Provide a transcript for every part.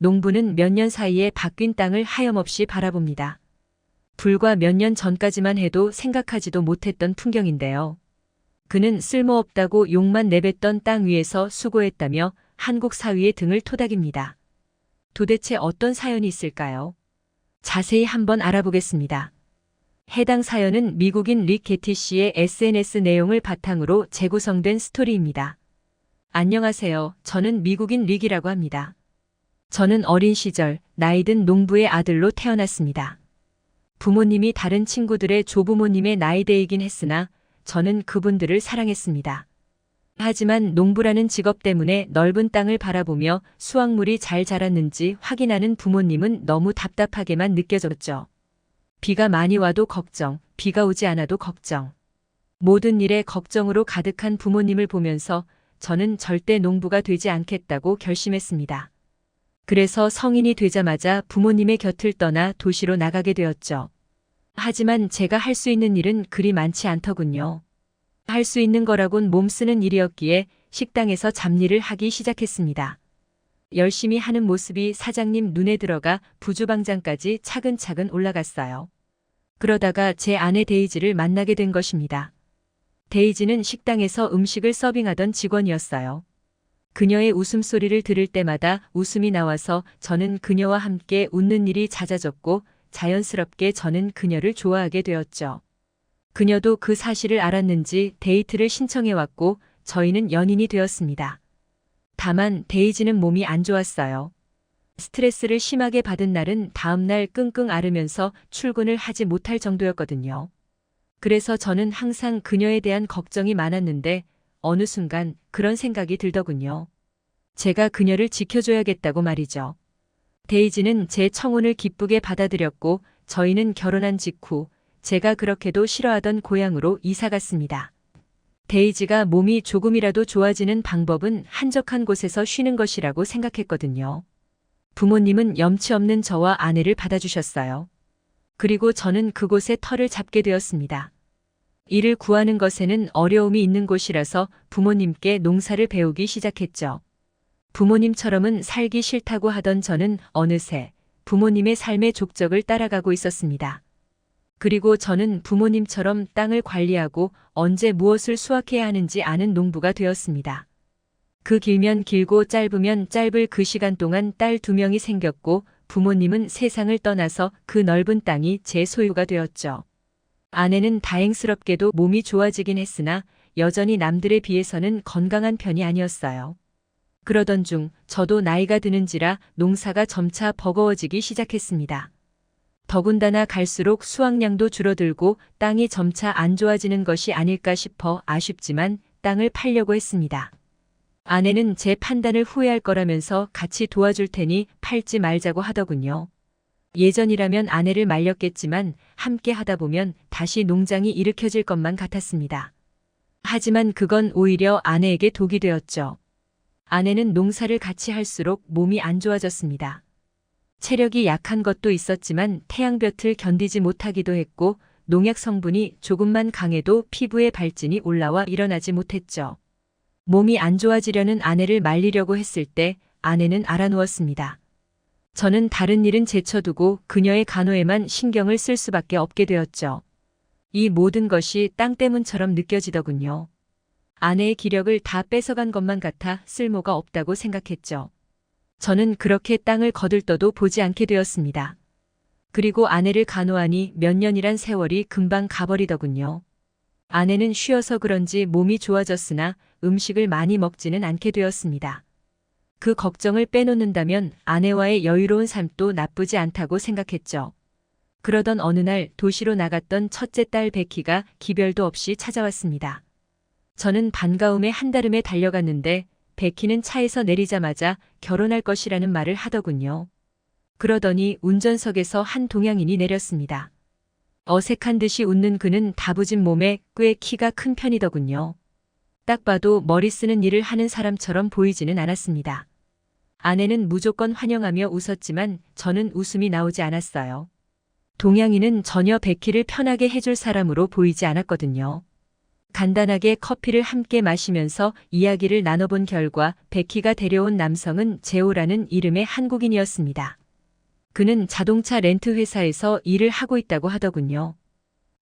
농부는 몇 년 사이에 바뀐 땅을 하염없이 바라봅니다. 불과 몇 년 전까지만 해도 생각하지도 못했던 풍경인데요. 그는 쓸모없다고 욕만 내뱉던 땅 위에서 수고했다며 한국 사위의 등을 토닥입니다. 도대체 어떤 사연이 있을까요? 자세히 한번 알아보겠습니다. 해당 사연은 미국인 릭 게티 씨의 SNS 내용을 바탕으로 재구성된 스토리입니다. 안녕하세요. 저는 미국인 릭이라고 합니다. 저는 어린 시절 나이든 농부의 아들로 태어났습니다. 부모님이 다른 친구들의 조부모님의 나이대이긴 했으나 저는 그분들을 사랑했습니다. 하지만 농부라는 직업 때문에 넓은 땅을 바라보며 수확물이 잘 자랐는지 확인하는 부모님은 너무 답답하게만 느껴졌죠. 비가 많이 와도 걱정, 비가 오지 않아도 걱정. 모든 일에 걱정으로 가득한 부모님을 보면서 저는 절대 농부가 되지 않겠다고 결심했습니다. 그래서 성인이 되자마자 부모님의 곁을 떠나 도시로 나가게 되었죠. 하지만 제가 할 수 있는 일은 그리 많지 않더군요. 할 수 있는 거라곤 몸 쓰는 일이었기에 식당에서 잡일을 하기 시작했습니다. 열심히 하는 모습이 사장님 눈에 들어가 부주방장까지 차근차근 올라갔어요. 그러다가 제 아내 데이지를 만나게 된 것입니다. 데이지는 식당에서 음식을 서빙하던 직원이었어요. 그녀의 웃음소리를 들을 때마다 웃음이 나와서 저는 그녀와 함께 웃는 일이 잦아졌고 자연스럽게 저는 그녀를 좋아하게 되었죠. 그녀도 그 사실을 알았는지 데이트를 신청해 왔고 저희는 연인이 되었습니다. 다만 데이지는 몸이 안 좋았어요. 스트레스를 심하게 받은 날은 다음날 끙끙 앓으면서 출근을 하지 못할 정도였거든요. 그래서 저는 항상 그녀에 대한 걱정이 많았는데 어느 순간 그런 생각이 들더군요. 제가 그녀를 지켜줘야겠다고 말이죠. 데이지는 제 청혼을 기쁘게 받아들였고 저희는 결혼한 직후 제가 그렇게도 싫어하던 고향으로 이사 갔습니다. 데이지가 몸이 조금이라도 좋아지는 방법은 한적한 곳에서 쉬는 것이라고 생각했거든요. 부모님은 염치 없는 저와 아내를 받아주셨어요. 그리고 저는 그곳에 터를 잡게 되었습니다. 일을 구하는 것에는 어려움이 있는 곳이라서 부모님께 농사를 배우기 시작했죠. 부모님처럼은 살기 싫다고 하던 저는 어느새 부모님의 삶의 족적을 따라가고 있었습니다. 그리고 저는 부모님처럼 땅을 관리하고 언제 무엇을 수확해야 하는지 아는 농부가 되었습니다. 그 길면 길고 짧으면 짧을 그 시간 동안 딸 두 명이 생겼고 부모님은 세상을 떠나서 그 넓은 땅이 제 소유가 되었죠. 아내는 다행스럽게도 몸이 좋아지긴 했으나 여전히 남들에 비해서는 건강한 편이 아니었어요. 그러던 중 저도 나이가 드는지라 농사가 점차 버거워지기 시작했습니다. 더군다나 갈수록 수확량도 줄어들고 땅이 점차 안 좋아지는 것이 아닐까 싶어 아쉽지만 땅을 팔려고 했습니다. 아내는 제 판단을 후회할 거라면서 같이 도와줄 테니 팔지 말자고 하더군요. 예전이라면 아내를 말렸겠지만 함께 하다 보면 다시 농장이 일으켜질 것만 같았습니다. 하지만 그건 오히려 아내에게 독이 되었죠. 아내는 농사를 같이 할수록 몸이 안 좋아졌습니다. 체력이 약한 것도 있었지만 태양볕을 견디지 못하기도 했고 농약 성분이 조금만 강해도 피부에 발진이 올라와 일어나지 못했죠. 몸이 안 좋아지려는 아내를 말리려고 했을 때 아내는 알아누웠습니다. 저는 다른 일은 제쳐두고 그녀의 간호에만 신경을 쓸 수밖에 없게 되었죠. 이 모든 것이 땅 때문처럼 느껴지더군요. 아내의 기력을 다 뺏어간 것만 같아 쓸모가 없다고 생각했죠. 저는 그렇게 땅을 거들떠도 보지 않게 되었습니다. 그리고 아내를 간호하니 몇 년이란 세월이 금방 가버리더군요. 아내는 쉬어서 그런지 몸이 좋아졌으나 음식을 많이 먹지는 않게 되었습니다. 그 걱정을 빼놓는다면 아내와의 여유로운 삶도 나쁘지 않다고 생각했죠. 그러던 어느 날 도시로 나갔던 첫째 딸 베키가 기별도 없이 찾아왔습니다. 저는 반가움에 한달음에 달려갔는데 베키는 차에서 내리자마자 결혼할 것이라는 말을 하더군요. 그러더니 운전석에서 한 동양인이 내렸습니다. 어색한 듯이 웃는 그는 다부진 몸에 꽤 키가 큰 편이더군요. 딱 봐도 머리 쓰는 일을 하는 사람처럼 보이지는 않았습니다. 아내는 무조건 환영하며 웃었지만 저는 웃음이 나오지 않았어요. 동양인은 전혀 베키를 편하게 해줄 사람으로 보이지 않았거든요. 간단하게 커피를 함께 마시면서 이야기를 나눠본 결과 베키가 데려온 남성은 제오라는 이름의 한국인이었습니다. 그는 자동차 렌트 회사에서 일을 하고 있다고 하더군요.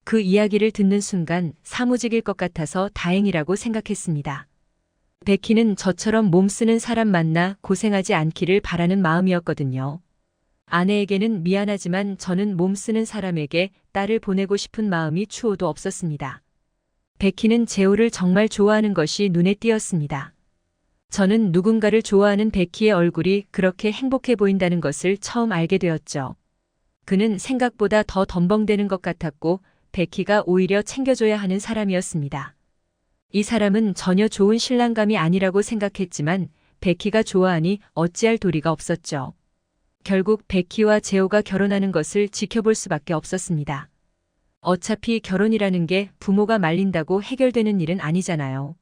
그 이야기를 듣는 순간 사무직일 것 같아서 다행이라고 생각했습니다. 베키는 저처럼 몸 쓰는 사람 만나 고생하지 않기를 바라는 마음이었거든요. 아내에게는 미안하지만 저는 몸 쓰는 사람에게 딸을 보내고 싶은 마음이 추호도 없었습니다. 베키는 제오를 정말 좋아하는 것이 눈에 띄었습니다. 저는 누군가를 좋아하는 베키의 얼굴이 그렇게 행복해 보인다는 것을 처음 알게 되었죠. 그는 생각보다 더 덤벙대는 것 같았고 베키가 오히려 챙겨줘야 하는 사람이었습니다. 이 사람은 전혀 좋은 신랑감이 아니라고 생각했지만 베키가 좋아하니 어찌할 도리가 없었죠. 결국 베키와 제오가 결혼하는 것을 지켜볼 수밖에 없었습니다. 어차피 결혼이라는 게 부모가 말린다고 해결되는 일은 아니잖아요.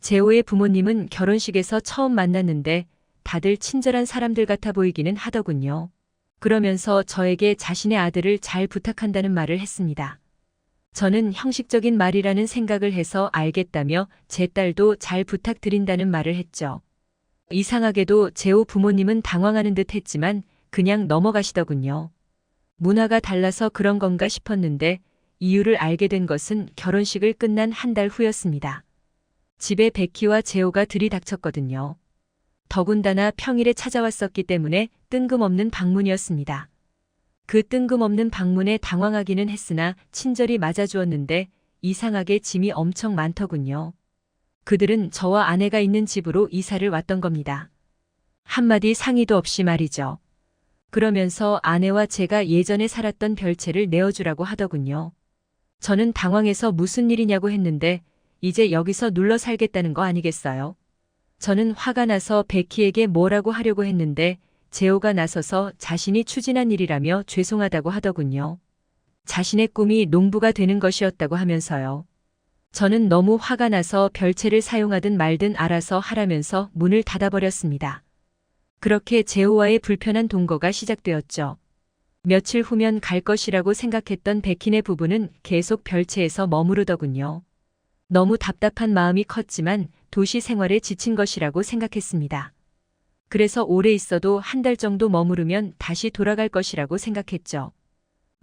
제오의 부모님은 결혼식에서 처음 만났는데 다들 친절한 사람들 같아 보이기는 하더군요. 그러면서 저에게 자신의 아들을 잘 부탁한다는 말을 했습니다. 저는 형식적인 말이라는 생각을 해서 알겠다며 제 딸도 잘 부탁드린다는 말을 했죠. 이상하게도 제오 부모님은 당황하는 듯 했지만 그냥 넘어가시더군요. 문화가 달라서 그런 건가 싶었는데 이유를 알게 된 것은 결혼식을 끝난 한 달 후였습니다. 집에 베키와 제오가 들이닥쳤거든요. 더군다나 평일에 찾아왔었기 때문에 뜬금없는 방문이었습니다. 그 뜬금없는 방문에 당황하기는 했으나 친절히 맞아주었는데 이상하게 짐이 엄청 많더군요. 그들은 저와 아내가 있는 집으로 이사를 왔던 겁니다. 한마디 상의도 없이 말이죠. 그러면서 아내와 제가 예전에 살았던 별채를 내어주라고 하더군요. 저는 당황해서 무슨 일이냐고 했는데 이제 여기서 눌러 살겠다는 거 아니겠어요? 저는 화가 나서 베키에게 뭐라고 하려고 했는데 제오가 나서서 자신이 추진한 일이라며 죄송하다고 하더군요. 자신의 꿈이 농부가 되는 것이었다고 하면서요. 저는 너무 화가 나서 별채를 사용하든 말든 알아서 하라면서 문을 닫아버렸습니다. 그렇게 제오와의 불편한 동거가 시작되었죠. 며칠 후면 갈 것이라고 생각했던 백희네 부부는 계속 별채에서 머무르더군요. 너무 답답한 마음이 컸지만 도시 생활에 지친 것이라고 생각했습니다. 그래서 오래 있어도 한 달 정도 머무르면 다시 돌아갈 것이라고 생각했죠.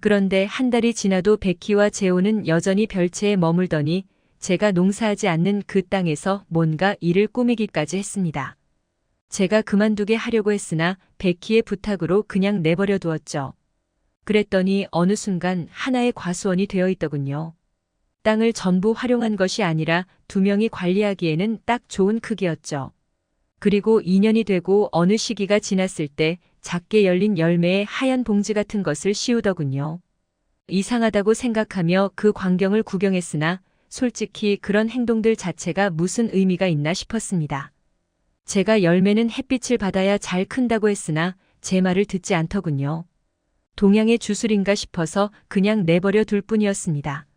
그런데 한 달이 지나도 베키와 제오는 여전히 별채에 머물더니 제가 농사하지 않는 그 땅에서 뭔가 일을 꾸미기까지 했습니다. 제가 그만두게 하려고 했으나 베키의 부탁으로 그냥 내버려 두었죠. 그랬더니 어느 순간 하나의 과수원이 되어 있더군요. 땅을 전부 활용한 것이 아니라 두 명이 관리하기에는 딱 좋은 크기였죠. 그리고 2년이 되고 어느 시기가 지났을 때 작게 열린 열매의 하얀 봉지 같은 것을 씌우더군요. 이상하다고 생각하며 그 광경을 구경했으나 솔직히 그런 행동들 자체가 무슨 의미가 있나 싶었습니다. 제가 열매는 햇빛을 받아야 잘 큰다고 했으나 제 말을 듣지 않더군요. 동양의 주술인가 싶어서 그냥 내버려 둘 뿐이었습니다.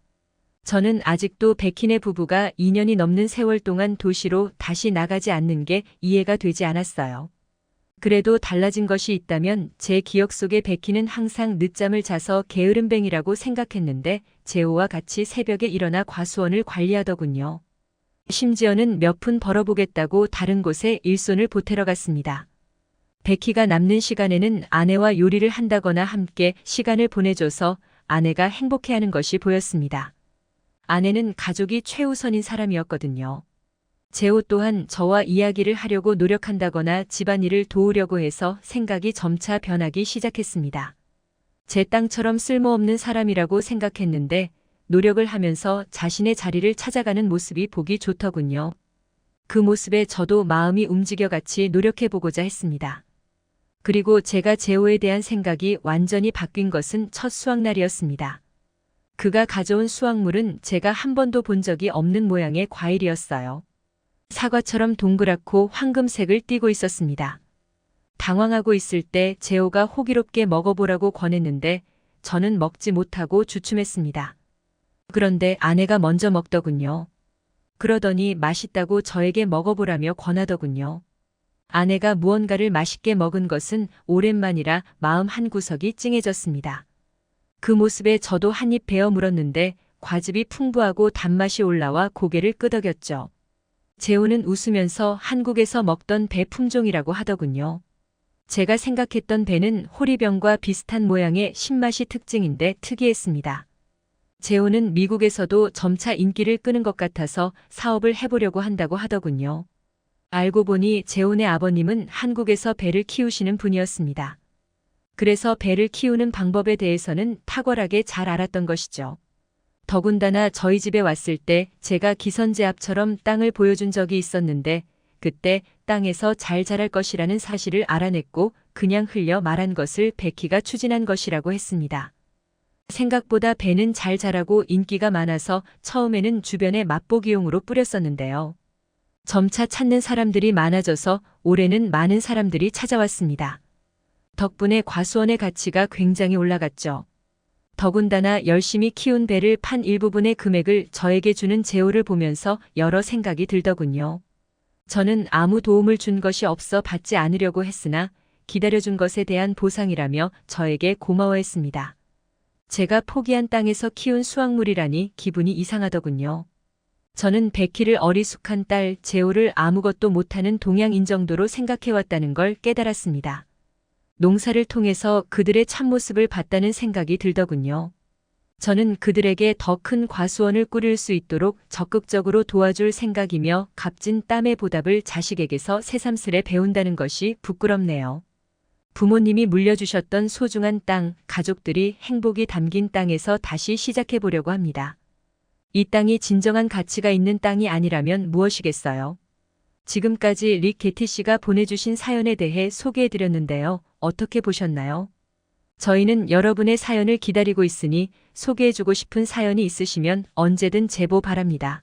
저는 아직도 백희네 부부가 2년이 넘는 세월 동안 도시로 다시 나가지 않는 게 이해가 되지 않았어요. 그래도 달라진 것이 있다면 제 기억 속에 백희는 항상 늦잠을 자서 게으름뱅이라고 생각했는데 제오와 같이 새벽에 일어나 과수원을 관리하더군요. 심지어는 몇 푼 벌어보겠다고 다른 곳에 일손을 보태러 갔습니다. 베키가 남는 시간에는 아내와 요리를 한다거나 함께 시간을 보내줘서 아내가 행복해하는 것이 보였습니다. 아내는 가족이 최우선인 사람이었거든요. 제오 또한 저와 이야기를 하려고 노력한다거나 집안일을 도우려고 해서 생각이 점차 변하기 시작했습니다. 제 땅처럼 쓸모없는 사람이라고 생각했는데 노력을 하면서 자신의 자리를 찾아가는 모습이 보기 좋더군요. 그 모습에 저도 마음이 움직여 같이 노력해보고자 했습니다. 그리고 제가 제오에 대한 생각이 완전히 바뀐 것은 첫 수확날이었습니다. 그가 가져온 수확물은 제가 한 번도 본 적이 없는 모양의 과일이었어요. 사과처럼 동그랗고 황금색을 띠고 있었습니다. 당황하고 있을 때 제오가 호기롭게 먹어보라고 권했는데 저는 먹지 못하고 주춤했습니다. 그런데 아내가 먼저 먹더군요. 그러더니 맛있다고 저에게 먹어보라며 권하더군요. 아내가 무언가를 맛있게 먹은 것은 오랜만이라 마음 한구석이 찡해졌습니다. 그 모습에 저도 한 입 베어 물었는데 과즙이 풍부하고 단맛이 올라와 고개를 끄덕였죠. 재호는 웃으면서 한국에서 먹던 배 품종이라고 하더군요. 제가 생각했던 배는 호리병과 비슷한 모양의 신맛이 특징인데 특이했습니다. 재호는 미국에서도 점차 인기를 끄는 것 같아서 사업을 해보려고 한다고 하더군요. 알고 보니 재혼의 아버님은 한국에서 배를 키우시는 분이었습니다. 그래서 배를 키우는 방법에 대해서는 탁월하게 잘 알았던 것이죠. 더군다나 저희 집에 왔을 때 제가 기선제압처럼 땅을 보여준 적이 있었는데 그때 땅에서 잘 자랄 것이라는 사실을 알아냈고 그냥 흘려 말한 것을 베키가 추진한 것이라고 했습니다. 생각보다 배는 잘 자라고 인기가 많아서 처음에는 주변에 맛보기용으로 뿌렸었는데요. 점차 찾는 사람들이 많아져서 올해는 많은 사람들이 찾아왔습니다. 덕분에 과수원의 가치가 굉장히 올라갔죠. 더군다나 열심히 키운 배를 판 일부분의 금액을 저에게 주는 제호를 보면서 여러 생각이 들더군요. 저는 아무 도움을 준 것이 없어 받지 않으려고 했으나 기다려준 것에 대한 보상이라며 저에게 고마워했습니다. 제가 포기한 땅에서 키운 수확물이라니 기분이 이상하더군요. 저는 베키를 어리숙한 딸 제호를 아무것도 못하는 동양인 정도로 생각해왔다는 걸 깨달았습니다. 농사를 통해서 그들의 참모습을 봤다는 생각이 들더군요. 저는 그들에게 더 큰 과수원을 꾸릴 수 있도록 적극적으로 도와줄 생각이며 값진 땀의 보답을 자식에게서 새삼스레 배운다는 것이 부끄럽네요. 부모님이 물려주셨던 소중한 땅, 가족들이 행복이 담긴 땅에서 다시 시작해 보려고 합니다. 이 땅이 진정한 가치가 있는 땅이 아니라면 무엇이겠어요? 지금까지 릭 게티 씨가 보내주신 사연에 대해 소개해 드렸는데요. 어떻게 보셨나요? 저희는 여러분의 사연을 기다리고 있으니 소개해주고 싶은 사연이 있으시면 언제든 제보 바랍니다.